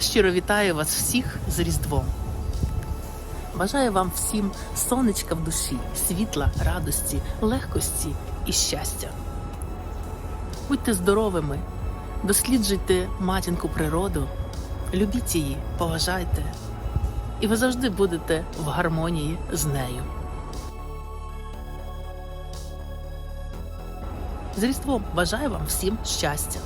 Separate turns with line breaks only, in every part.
Щиро вітаю вас всіх з Різдвом. Бажаю вам всім сонечка в душі, світла, радості, легкості і щастя. Будьте здоровими, досліджуйте матінку природу, любіть її, поважайте, і ви завжди будете в гармонії з нею. З Різдвом бажаю вам всім щастя.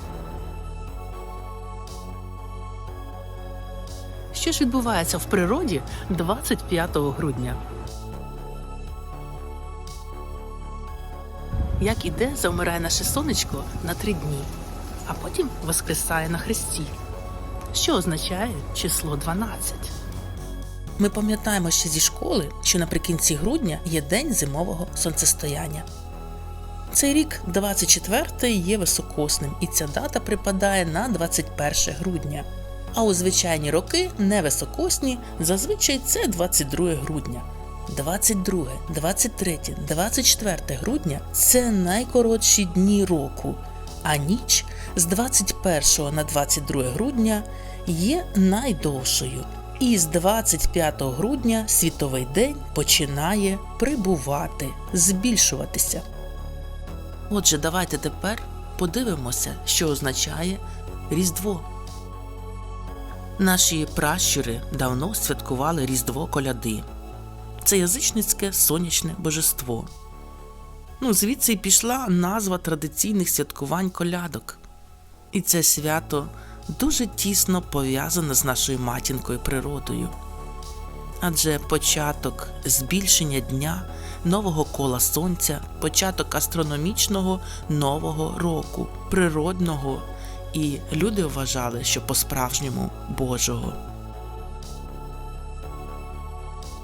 Що ж відбувається в природі 25 грудня? Як іде, завмирає наше сонечко на три дні, а потім воскресає на хресті, що означає число 12. Ми пам'ятаємо ще зі школи, що наприкінці грудня є день зимового сонцестояння. Цей рік, 24 є високосним, і ця дата припадає на 21 грудня. А у звичайні роки невисокосні зазвичай це 22 грудня. 22, 23, 24 грудня це найкоротші дні року, а ніч з 21 на 22 грудня є найдовшою. І з 25 грудня світовий день починає прибувати, збільшуватися. Отже, давайте тепер подивимося, що означає Різдво. Наші пращури давно святкували Різдво коляди. Це язичницьке сонячне божество. Ну, звідси й пішла назва традиційних святкувань колядок. І це свято дуже тісно пов'язане з нашою матінкою природою. Адже початок збільшення дня нового кола сонця, початок астрономічного нового року, природного і люди вважали, що по-справжньому Божого.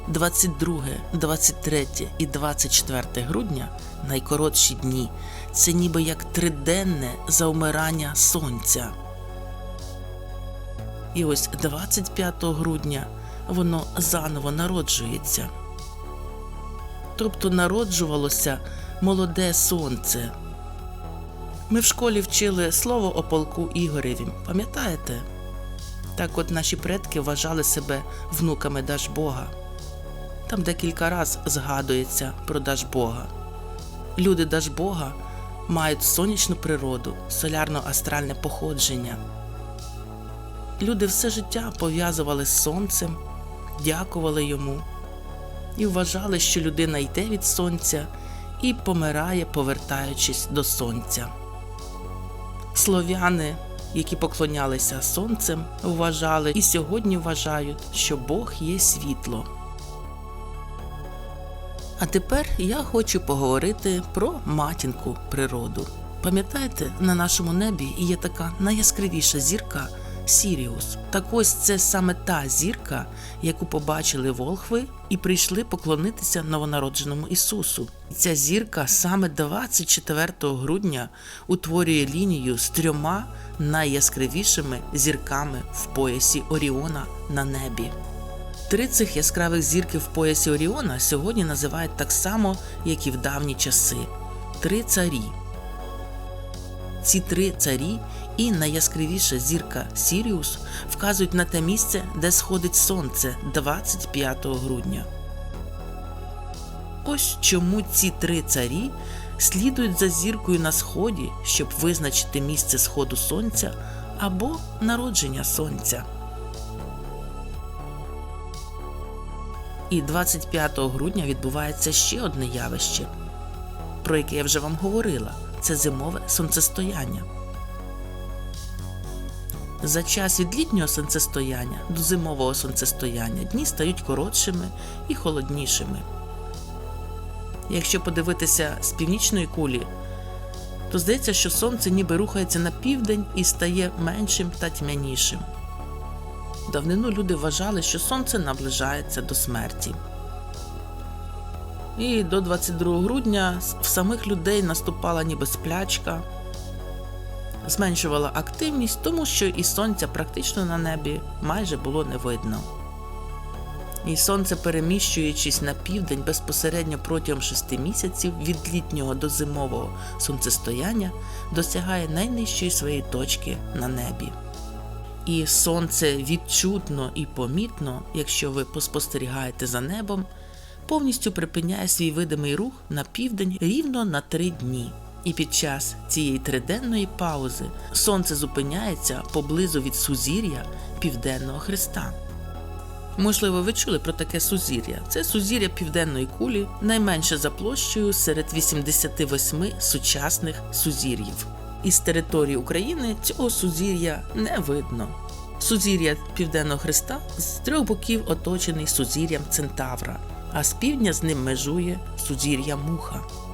22, 23 і 24 грудня найкоротші дні. Це ніби як триденне завмирання сонця. І ось 25 грудня воно заново народжується. Тобто народжувалося молоде сонце. Ми в школі вчили слово о полку Ігореві, пам'ятаєте? Так от наші предки вважали себе внуками Дажбога. Там декілька раз згадується про Дажбога. Люди Дажбога мають сонячну природу, солярно-астральне походження. Люди все життя пов'язували з сонцем, дякували йому і вважали, що людина йде від сонця і помирає, повертаючись до сонця. Слов'яни, які поклонялися сонцем, вважали і сьогодні вважають, що Бог є світло. А тепер я хочу поговорити про матінку природу. Пам'ятаєте, на нашому небі є така найяскравіша зірка Сіріус. Так ось це саме та зірка, яку побачили волхви і прийшли поклонитися новонародженому Ісусу. Ця зірка саме 24 грудня утворює лінію з трьома найяскравішими зірками в поясі Оріона на небі. Три цих яскравих зірки в поясі Оріона сьогодні називають так само, як і в давні часи три царі. Ці три царі і найяскравіша зірка Сіріус вказують на те місце, де сходить сонце 25 грудня. Ось чому ці три царі слідують за зіркою на сході, щоб визначити місце сходу сонця або народження сонця. І 25 грудня відбувається ще одне явище, про яке я вже вам говорила це зимове сонцестояння. За час від літнього сонцестояння до зимового сонцестояння дні стають коротшими і холоднішими. Якщо подивитися з північної кулі, то здається, що сонце ніби рухається на південь і стає меншим та тьмянішим. Давнину люди вважали, що сонце наближається до смерті. І до 22 грудня в самих людей наступала ніби сплячка, зменшувала активність, тому що і сонця практично на небі майже було не видно. І сонце, переміщуючись на південь безпосередньо протягом шести місяців від літнього до зимового сонцестояння, досягає найнижчої своєї точки на небі. і сонце відчутно і помітно, якщо ви поспостерігаєте за небом, повністю припиняє свій видимий рух на південь рівно на три дні. І під час цієї триденної паузи сонце зупиняється поблизу від сузір'я Південного Христа. Можливо, ви чули про таке сузір'я. Це сузір'я південної кулі, найменше за площею серед 88 сучасних сузір'їв. Із території України цього сузір'я не видно. Сузір'я Південного Христа з трьох боків оточений сузір'ям Центавра, а з півдня з ним межує сузір'я Муха.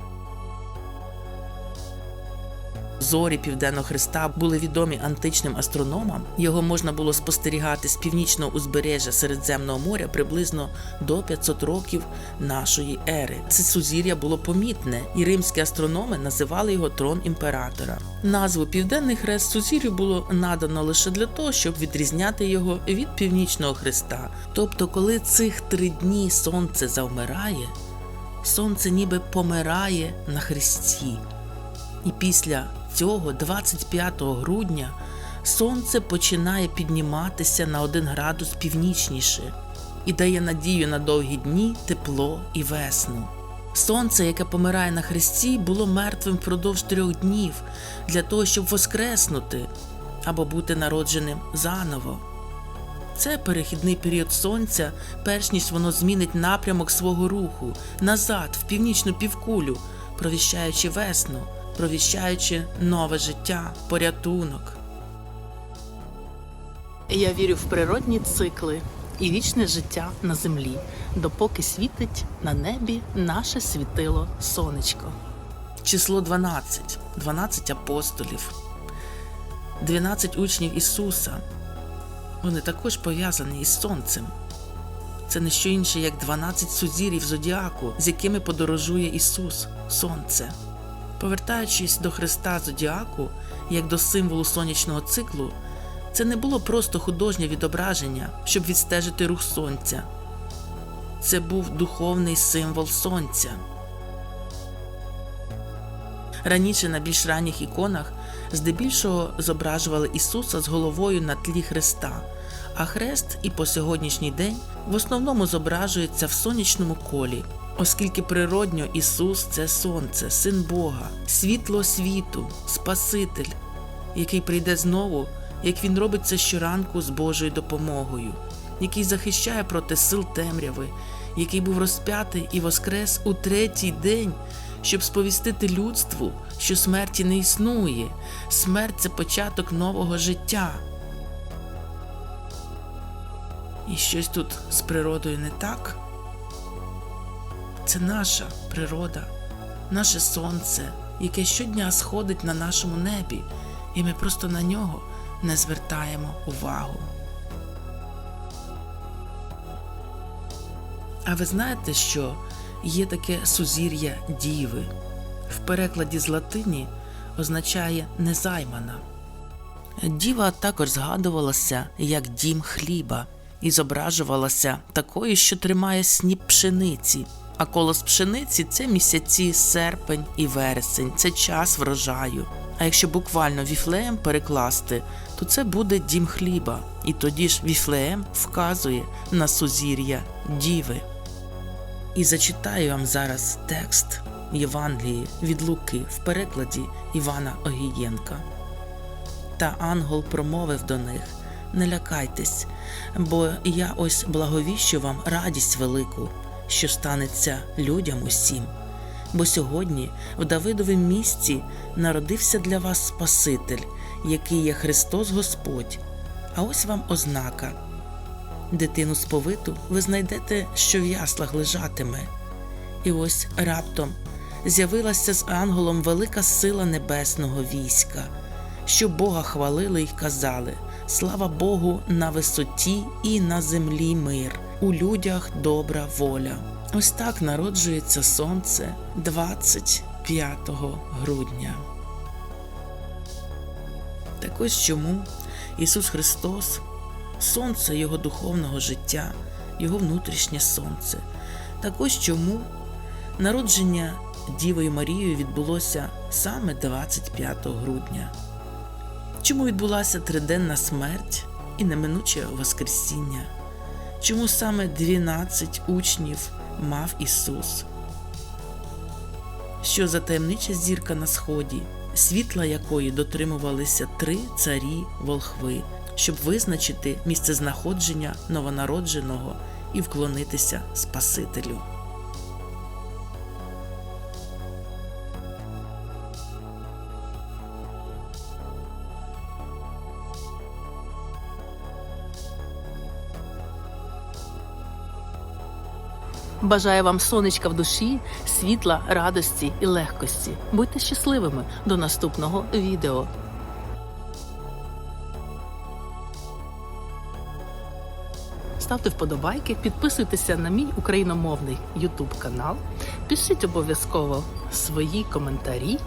Зорі Південного Христа були відомі античним астрономам. Його можна було спостерігати з північного узбережжя Середземного моря приблизно до 500 років нашої ери. Це сузір'я було помітне, і римські астрономи називали його трон імператора. Назву Південний Хрест сузір'ю було надано лише для того, щоб відрізняти його від північного хреста. Тобто, коли цих три дні сонце завмирає, сонце ніби помирає на хресті. І після цього, 25 грудня, сонце починає підніматися на один градус північніше і дає надію на довгі дні, тепло і весну. Сонце, яке помирає на хресті, було мертвим впродовж трьох днів для того, щоб воскреснути або бути народженим заново. Це перехідний період сонця, перш ніж воно змінить напрямок свого руху назад, в північну півкулю, провіщаючи весну, провіщаючи нове життя, порятунок. Я вірю в природні цикли і вічне життя на землі, допоки світить на небі наше світило сонечко. Число 12, 12 апостолів, 12 учнів Ісуса. Вони також пов'язані із сонцем. Це не що інше, як 12 сузір'їв зодіаку, з якими подорожує Ісус, Сонце. Повертаючись до Христа Зодіаку, як до символу сонячного циклу, це не було просто художнє відображення, щоб відстежити рух сонця. Це був духовний символ сонця. Раніше на більш ранніх іконах здебільшого зображували Ісуса з головою на тлі Христа, а хрест і по сьогоднішній день в основному зображується в сонячному колі, оскільки природньо Ісус це Сонце, Син Бога, світло світу, Спаситель, який прийде знову, як Він робить це щоранку з Божою допомогою, який захищає проти сил темряви, який був розп'ятий і воскрес у третій день, щоб сповістити людству, що смерті не існує, смерть це початок нового життя. І щось тут з природою не так. Це наша природа, наше сонце, яке щодня сходить на нашому небі, і ми просто на нього не звертаємо увагу. А ви знаєте, що є таке сузір'я діви? В перекладі з латині означає незаймана. Діва також згадувалася як дім хліба і зображувалася такою, що тримає сніп пшениці. А колос пшениці це місяці серпень і вересень, це час врожаю. А якщо буквально віфлеєм перекласти, то це буде дім хліба, і тоді ж віфлеєм вказує на сузір'я діви. І зачитаю вам зараз текст Євангелії від Луки в перекладі Івана Огієнка. Та ангел промовив до них: Не лякайтесь, бо я ось благовіщу вам радість велику, що станеться людям усім. Бо сьогодні в Давидовім місті народився для вас Спаситель, який є Христос Господь. А ось вам ознака. Дитину сповиту ви знайдете, що в яслах лежатиме. І ось раптом з'явилася з ангелом велика сила небесного війська, що Бога хвалили й казали: Слава Богу на висоті і на землі мир, у людях добра воля. Ось так народжується сонце 25 грудня. Так ось чому Ісус Христос, сонце Його духовного життя, Його внутрішнє сонце. Так ось чому народження Дівою Марією відбулося саме 25 грудня. Чому відбулася триденна смерть і неминуче Воскресіння. Чому саме 12 учнів мав Ісус? Що за таємнича зірка на сході, світла якої дотримувалися три царі волхви, щоб визначити місцезнаходження новонародженого і вклонитися Спасителю. Бажаю вам сонечка в душі, світла, радості і легкості. Будьте щасливими до наступного відео. Ставте вподобайки, підписуйтеся на мій україномовний YouTube канал, пишіть обов'язково свої коментарі